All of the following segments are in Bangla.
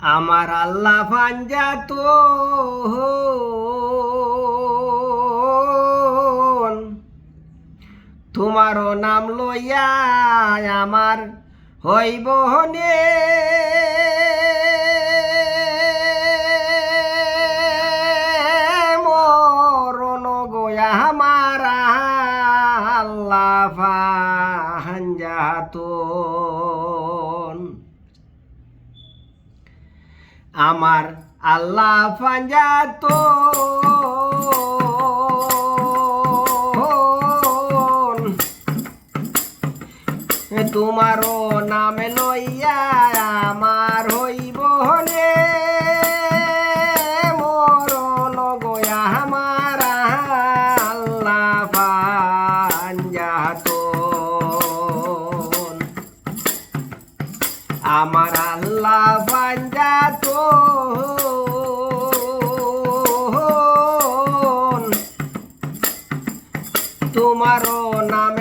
আমার আল্লাহ ফাঞ্জা তো তোমারও নাম লইয়া আমার হইব বহনে মরণ গোয়া আমার আল্লাহ ফাঞ্জা তো আমার আল্লাহ ফাঞ্জাত তোমারও নামে নয় তোমারও নাম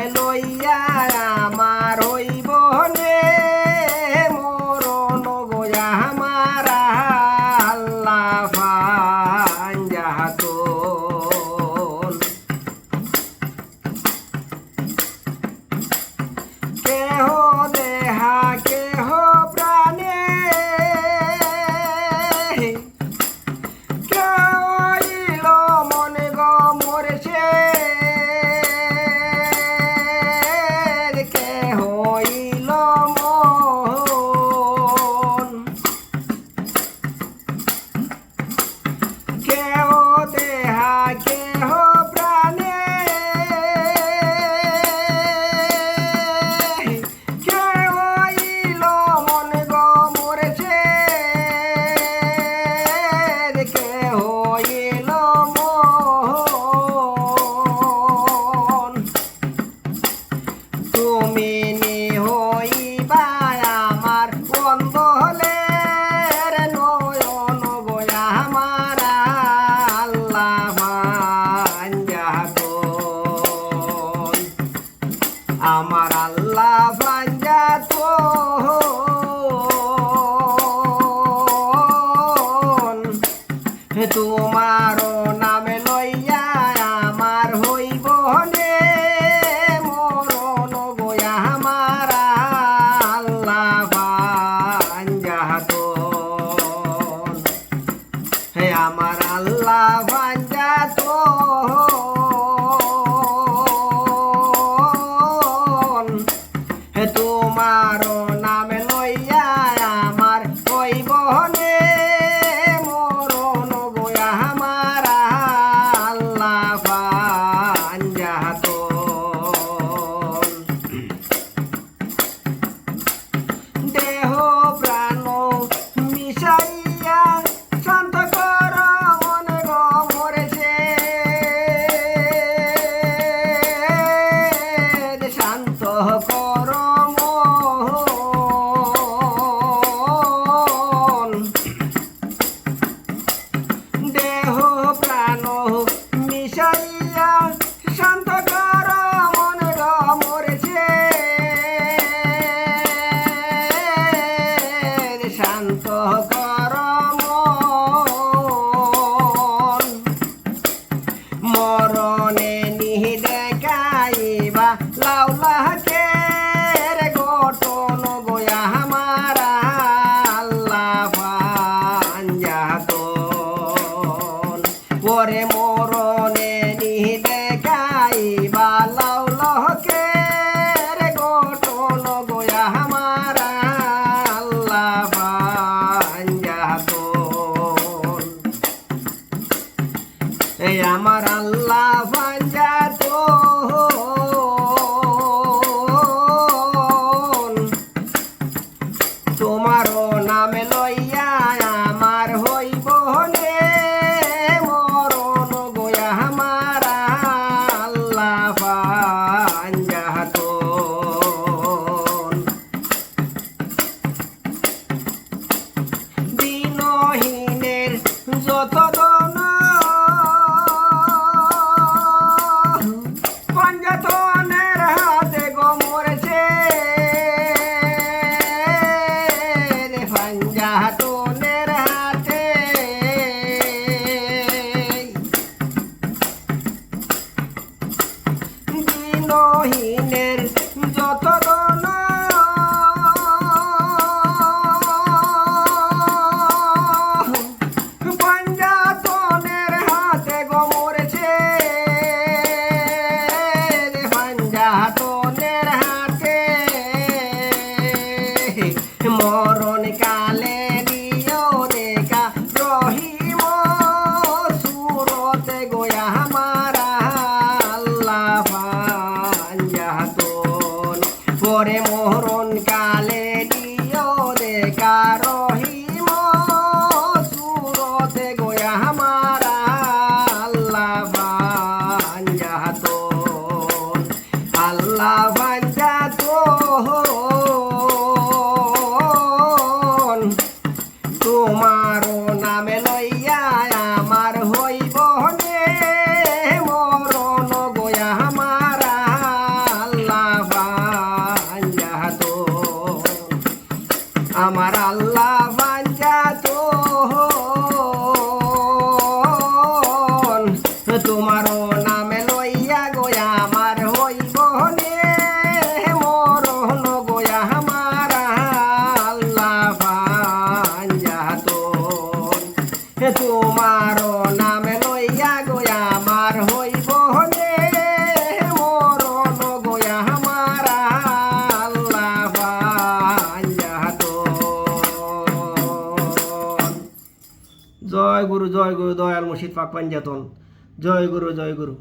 তোমার নামে লইয়া আমার হইব নে। মরণ গোয়া আমার আল্লাহ পাঞ্জাহাত হে আমার আল্লাহ পাঞ্জাত মনে নিহি দেখাইবা লাউলাহকে রে গঠন গোয়া আমার আল্লাহ পাঞ্জাতন পরে মরণে এই আমার আল্লাহ দিনের যত পাঞ্জাতনের হাতে গমরেছে পাঞ্জাতনের হাতে মরণ কালে দিও দেখা রহিম সুরতে গোয়া আমার। সুরতে গোয়া মারা আল্লাহ পাঞ্জাতন আল্লাহ পাঞ্জাতন নামে লইয়া আমার হইব নে। মরণ গোয়া মারা আল্লাহ আমার আল্লাহ বাঞ্জাত তোমারও নামে লইয়া গোয়া, আমার হইব নে মরণ গোয়া মারা আল্লাহ বাঞ্জাত তোমার নামে লইয়া গোয়া, আমার হইব নে মরণ গোয়া মারা আল্লাহ বাঞ্জাত জয় গুরু জয় গুরু, দয়াল মুর্শিদ পাক পাঞ্জাতন। জয় গুরু জয় গুরু।